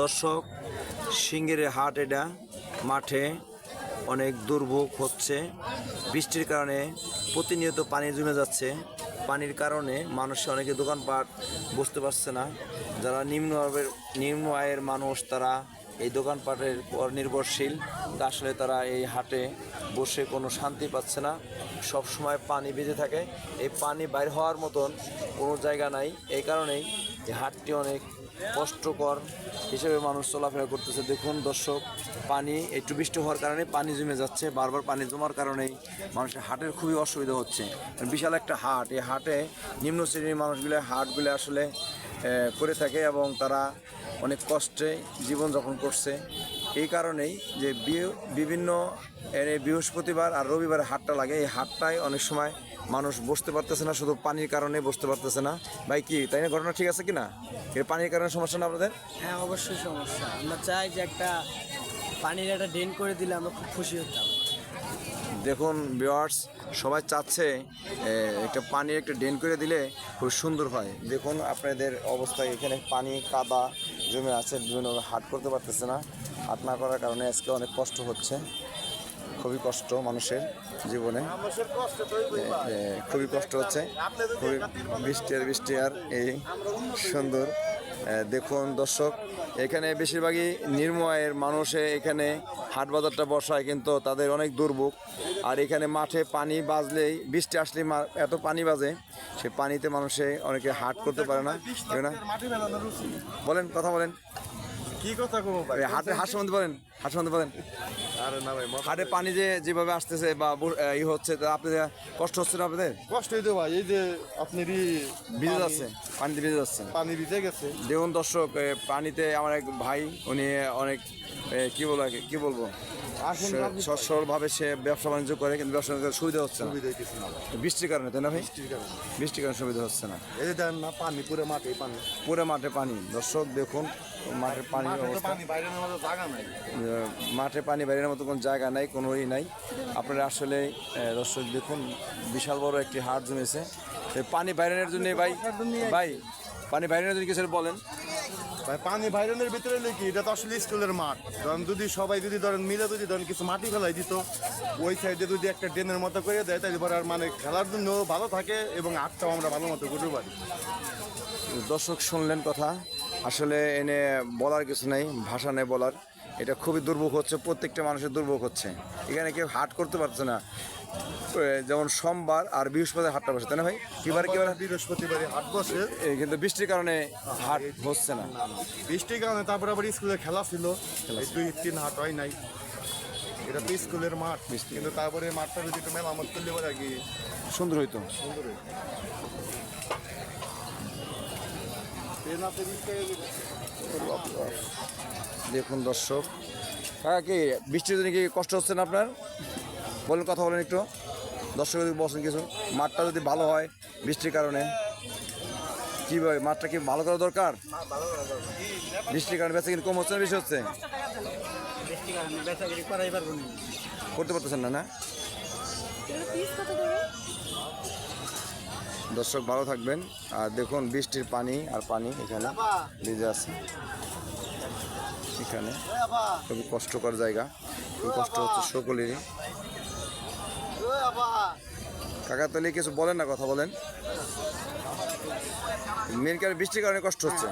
দর্শক, সিঙ্গির হাট এটা মাঠে অনেক দুর্ভোগ হচ্ছে। বৃষ্টির কারণে প্রতিনিয়ত পানি জমে যাচ্ছে। পানির কারণে মানুষ অনেকে দোকানপাট বসতে পারছে না। যারা নিম্ন নিম্ন আয়ের মানুষ, তারা এই দোকানপাটের পর নির্ভরশীল। আসলে তারা এই হাটে বসে কোনো শান্তি পাচ্ছে না। সব সময় পানি বেজে থাকে। এই পানি বাইর হওয়ার মতন কোনো জায়গা নাই। এই কারণেই এই হাটটি অনেক কষ্টকর হিসেবে মানুষ চলাফেরা করতেছে। দেখুন দর্শক, পানি, একটু বৃষ্টি হওয়ার কারণে পানি জমে যাচ্ছে। বারবার পানি জমার কারণেই মানুষের হাটের খুবই অসুবিধা হচ্ছে। বিশাল একটা হাট। এই হাটে নিম্ন শ্রেণির মানুষগুলো হাটগুলো আসলে করে থাকে এবং তারা অনেক কষ্টে জীবনযাপন করছে। এই কারণেই যে বিভিন্ন এর বৃহস্পতিবার আর রবিবার হাটটা লাগে এই হাটটায় অনেক সময় মানুষ বসতে পারতেছে না শুধু পানির কারণে বসতে পারতেছে না। ভাই কি তাই না? ঘটনা ঠিক আছে কি না? এর পানির কারণে সমস্যা না আপনাদের? হ্যাঁ অবশ্যই সমস্যা। আমরা চাই যে একটা পানির একটা ড্রেন করে দিলে আমরা খুব খুশি হতাম। দেখুন ভিওয়ার্স সবাই চাচ্ছে একটা পানি একটা ড্রেন করে দিলে খুব সুন্দর হয়। দেখুন আপনাদের অবস্থায় এখানে পানি কাদা জমে আছে বিভিন্ন হাট করতে পারতেছে না। হাট না করার কারণে আজকে অনেক কষ্ট হচ্ছে। খুবই কষ্ট মানুষের জীবনে। খুবই কষ্ট হচ্ছে। খুবই বৃষ্টি আর বৃষ্টি আর এই সুন্দর। দেখুন দর্শক, এখানে বেশিরভাগই নিম্ন আয়ের মানুষে এখানে হাট বাজারটা বসায়, কিন্তু তাদের অনেক দুর্ভোগ। আর এখানে মাঠে পানি বাজলেই, বৃষ্টি আসলেই এত পানি বাজে, সে পানিতে মানুষে অনেকে হাট করতে পারে না? বলেন, কথা বলেন। কি কথা কবো ভাই? এই হাটের হাট সম্বন্ধে বলেন হাট সম্বন্ধে বলেন। আরে না ভাই হাটে পানি যে যেভাবে আসতেছে বা ই হচ্ছে তা আপনাদের কষ্ট হচ্ছে না আপনাদের? কষ্ট হইতো ভাই এই যে আপনারই ভিজে যাচ্ছে পানিতে ভিজে যাচ্ছে। পানি ভিজে গেছে। দেখুন দর্শক পানিতে আমার এক ভাই উনি অনেক কি বলব কি- বলব? সচ্ছলভাবে সে ব্যবসা বাণিজ্য করে কিন্তু ব্যবসা বাণিজ্য সুবিধা হচ্ছে না। কিছু না বৃষ্টির কারণে তাই না ভাই? বৃষ্টির কারণে। সুবিধা হচ্ছে না। এই যে না পানি পুরো মাঠে পানি। পুরো মাঠে পানি। দর্শক দেখুন মাঠে পানির অবস্থা পানি মাঠে পানি বাইরের মতো কোনো জায়গা নাই কোনো ই নাই। আপনারা আসলে দর্শক দেখুন বিশাল বড় একটি হাট জমেছে। পানি বাইরের জন্য ভাই ভাই পানি বাইরের জন্য কিছু বলেন। ভাই পানি বাইরেনের ভিতরে কি এটা তো আসলে স্কুলের মাঠ। ধরেন যদি সবাই যদি ধরেন মিলে যদি ধরেন কিছু মাটি ফেলাই দিত ওই সাইডে যদি একটা ড্রেনের মতো করে দেয় তাহলে পরে আর মানে খেলার জন্য ভালো থাকে এবং আটটাও আমরা ভালো মতো করতে পারি। দর্শক শুনলেন কথা আসলে এনে বলার কিছু নেই ভাষা নেই বলার। এটা খুবই দুর্ভোগ হচ্ছে প্রত্যেকটা মানুষের দুর্ভোগ হচ্ছে। এখানে কেউ হাট করতে পারছে না। যেমন সোমবার আর বৃহস্পতিবার হাটটা বসে তাই না ভাই? কিবার কিবার বৃহস্পতিবারে হাট বসে। এই কিন্তু বৃষ্টির কারণে হাট হচ্ছে না। বৃষ্টির কারণে তারপরে আবার স্কুলে খেলা ছিল। দুই তিন হাট হয় নাই। এটা তো স্কুলের মাঠ। বৃষ্টি। কিন্তু তারপরে মাঠটা যদি একটু মেলামত করলে পরে কি সুন্দর হইতো। সুন্দর হইতো। দেখুন দর্শক। কাকা, কি বৃষ্টির জন্য কি কষ্ট হচ্ছে না আপনার? বলেন, কথা বলেন একটু। দর্শক, যদি বসেন কিছু। মাঠটা যদি ভালো হয় বৃষ্টির কারণে, কি মাঠটা কি ভালো করা দরকার? বৃষ্টির কারণে বেঁচে কিন্তু কম হচ্ছে না বেশি হচ্ছে? করতে পারতেছেন না না? দর্শক ভালো থাকবেন। আর দেখুন, বৃষ্টির পানি আর পানি এখানে ভিজে আছে। এখানে খুবই কষ্টকর জায়গা। খুব কষ্ট হচ্ছে সকলেরই। কাকা, তাহলে কিছু বলেন না, কথা বলেন। মেনকার বৃষ্টির কারণে কষ্ট হচ্ছে।